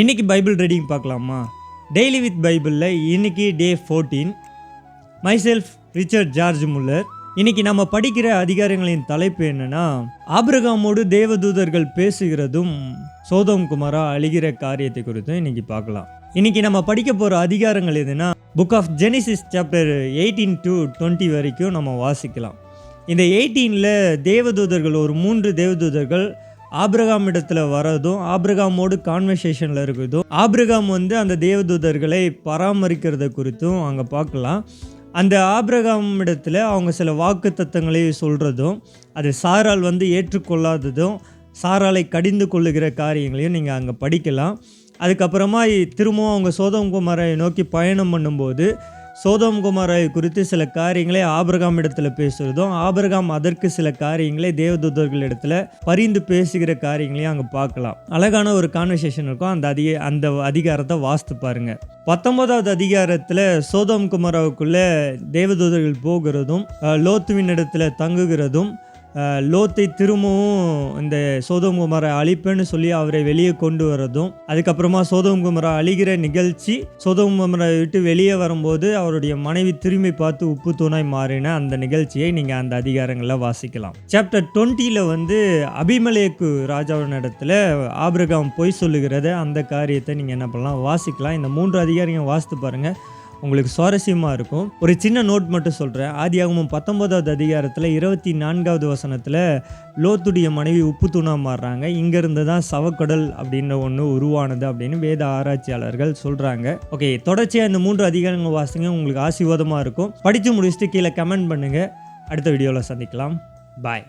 இன்றைக்கி Bible reading பார்க்கலாமா? Daily with பைபிளில் இன்னைக்கு day fourteen. Myself Richard George Muller. இன்னைக்கு நம்ம படிக்கிற அதிகாரங்களின் தலைப்பு என்னென்னா ஆபிரகாமோடு தேவதூதர்கள் பேசுகிறதும் சோதம் குமாரா அழிகிற காரியத்தை குறித்தும் இன்னைக்கு பார்க்கலாம். இன்னைக்கு நம்ம படிக்க போகிற அதிகாரங்கள் எதுனா book of Genesis chapter eighteen to twenty வரைக்கும் நம்ம வாசிக்கலாம். இந்த எயிட்டீனில் தேவதூதர்கள் ஒரு மூன்று தேவதூதர்கள் ஆப்ரகாம் இடத்துல வரதும் ஆப்ரகாமோடு கான்வர்சேஷனில் இருக்கிறதும் ஆப்ரகாம் வந்து அந்த தேவதூதர்களை பராமரிக்கிறத குறித்தும் அங்கே பார்க்கலாம். அந்த ஆப்ரகாம் இடத்துல அவங்க சில வாக்கு தத்தங்களை சொல்கிறதும் அது சாரால் வந்து ஏற்றுக்கொள்ளாததும் சாராலை கடிந்து கொள்ளுகிற காரியங்களையும் நீங்கள் அங்கே படிக்கலாம். அதுக்கப்புறமா திரும்பவும் அவங்க சோதம் குமாரை நோக்கி பயணம் பண்ணும்போது சோதம் குமாரை குறித்து சில காரியங்களை ஆபிரகாம் இடத்துல பேசுகிறதும் ஆபிரகாம் அதற்கு சில காரியங்களை தேவதூதர்கள் இடத்துல பரிந்து பேசுகிற காரியங்களையும் அங்கே பார்க்கலாம். அழகான ஒரு கான்வர்சேஷன் இருக்கும். அந்த அதிக அந்த அதிகாரத்தை வாஸ்து பாருங்க. பத்தொன்பதாவது அதிகாரத்தில் சோதம் குமாராவுக்குள்ள தேவதூதர்கள் போகிறதும் லோத்துவின் இடத்துல தங்குகிறதும் லோத்தை திரும்பவும் இந்த சோதம் குமாரை அழிப்பேன்னு சொல்லி அவரை வெளியே கொண்டு வரதும் அதுக்கப்புறமா சோதம் குமாரை அழிகிற நிகழ்ச்சி சோதம் குமரை விட்டு வெளியே வரும்போது அவருடைய மனைவி திரும்பி பார்த்து உப்பு தூணாய் மாறின அந்த நிகழ்ச்சியை நீங்கள் அந்த அதிகாரங்களில் வாசிக்கலாம். சாப்டர் டுவெண்ட்டியில் வந்து அபிமலேக்கு ராஜாவின் இடத்துல ஆபிரகாம் பொய் சொல்லுகிறது. அந்த காரியத்தை நீங்கள் என்ன பண்ணலாம்? வாசிக்கலாம். இந்த மூன்று அதிகாரிகள் வாசித்து பாருங்கள் உங்களுக்கு சுவாரஸ்யமாக இருக்கும். ஒரு சின்ன நோட் மட்டும் சொல்கிறேன் ஆதியாகமும் பத்தொன்பதாவது அதிகாரத்தில் இருபத்தி நான்காவது வசனத்தில் லோத்துடைய மனைவி உப்பு தூணாக மாறுறாங்க. இங்கேருந்து தான் சவக்கடல் அப்படின்ற ஒன்று உருவானது அப்படின்னு வேத ஆராய்ச்சியாளர்கள் சொல்கிறாங்க ஓகே தொடர்ச்சியாக இந்த மூன்று அதிகாரங்கள் வாசிங்க உங்களுக்கு ஆசீர்வாதமாக இருக்கும். படித்து முடிச்சுட்டு கீழே கமெண்ட் பண்ணுங்கள் அடுத்த வீடியோவில் சந்திக்கலாம். பாய்